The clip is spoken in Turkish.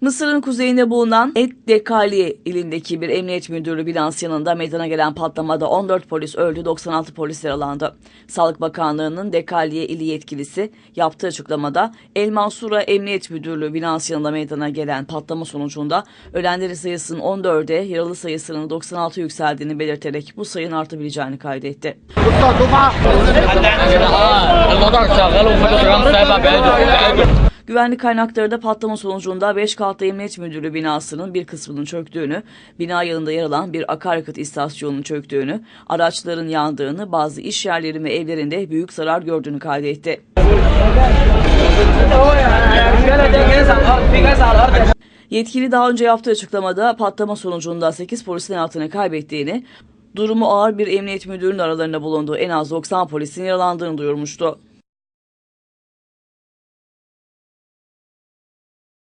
Mısır'ın kuzeyinde bulunan Et Dekali ilindeki bir emniyet müdürlüğü binası yanında meydana gelen patlamada 14 polis öldü, 96 polis yaralandı. Sağlık Bakanlığı'nın Dekaliye ili yetkilisi yaptığı açıklamada El Mansura Emniyet Müdürlüğü binası yanında meydana gelen patlama sonucunda ölenlerin sayısının 14'e, yaralı sayısının 96 yükseldiğini belirterek bu sayının artabileceğini kaydetti. Güvenlik kaynakları da patlama sonucunda 5 katlı Emniyet Müdürlüğü binasının bir kısmının çöktüğünü, bina yanında yer alan bir akaryakıt istasyonunun çöktüğünü, araçların yandığını, bazı iş yerleri ve evlerinde büyük zarar gördüğünü kaydetti. Yetkili daha önce yaptığı açıklamada patlama sonucunda 8 polisin hayatını kaybettiğini, durumu ağır bir emniyet müdürünün aralarında bulunduğu en az 90 polisin yaralandığını duyurmuştu.